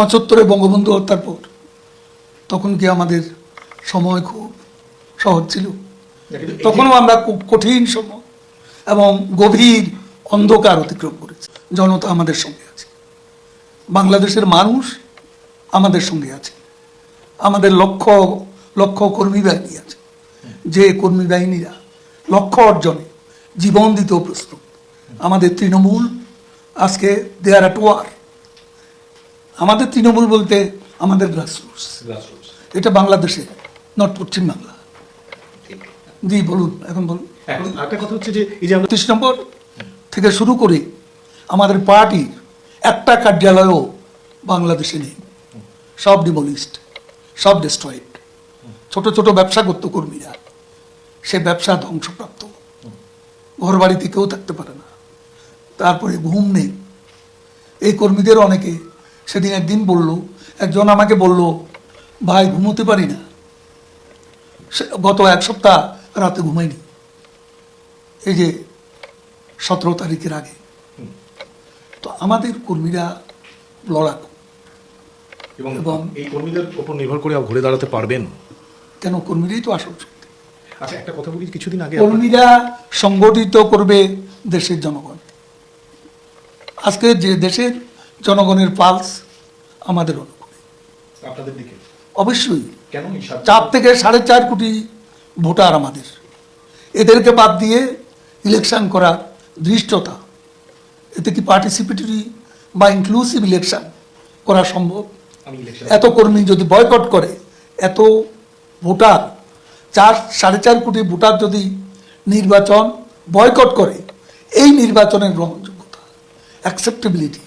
পঁচাত্তরে বঙ্গবন্ধু হত্যার পর তখন কি আমাদের সময় খুব সহজ ছিল? তখনও আমরা খুব কঠিন সময় এবং গভীর অন্ধকার অতিক্রম করেছি। জনতা আমাদের সঙ্গে আছে। বাংলাদেশের মানুষ আমাদের সঙ্গে আছে। আমাদের লক্ষ লক্ষ কর্মী বাহিনী আছে। যে কর্মী বাহিনীরা লক্ষ্য অর্জনে জীবন দিতেও প্রস্তুত। আমাদের তৃণমূল আজকে দেয়ার অ্যাট ওয়ার আমাদের তৃণমূল বলতে আমাদের গ্রাসরুটস এটা বাংলাদেশে নট পশ্চিম বাংলা। জি বলুন এখন বলুন। এখন একটা কথা হচ্ছে যে এই যে আমরা নম্বর থেকে শুরু করে আমাদের পার্টির একটা কার্যালয়ও বাংলাদেশে নেই। সব ডিমোলিস্ট সব ডিস্ট্রয়েড ছোট ছোট ব্যবসা করতো কর্মীরা। সে ব্যবসা ধ্বংসপ্রাপ্ত। ঘর বাড়িতে কেউ থাকতে পারে না। তারপরে ঘুম নেই। এই কর্মীদের অনেকে সেদিন একদিন বলল একজন আমাকে বলল ভাই ঘুমোতে পারি না। গত এক সপ্তাহ রাতে ঘুমাইনি। এই যে সতেরো তারিখের আগে। তো আমাদের কর্মীরা লড়াকু। এবং এই কর্মীদের উপর নির্ভর করে ঘুরে দাঁড়াতে পারবেন? কেন? কর্মীরাই তো আসল শক্তি। আচ্ছা একটা কথা বলি কিছুদিন আগে কর্মীরা সংগঠিত করবে দেশের জনগণ। আজকে যে দেশের জনগণের পালস আমাদের অনুকূলে আপনাদের দিকে? অবশ্যই। কেন চার থেকে সাড়ে চার কোটি ভোটার আমাদের। এদেরকে বাদ দিয়ে ইলেকশন করার দৃষ্টতা এতে কি পার্টিসিপেটরি বা ইনক্লুসিভ ইলেকশন করা সম্ভব? এত কর্মী যদি বয়কট করে এত ভোটার চার সাড়ে চার কোটি ভোটার যদি নির্বাচন বয়কট করে এই নির্বাচনের গ্রহণযোগ্যতা অ্যাকসেপ্টেবিলিটি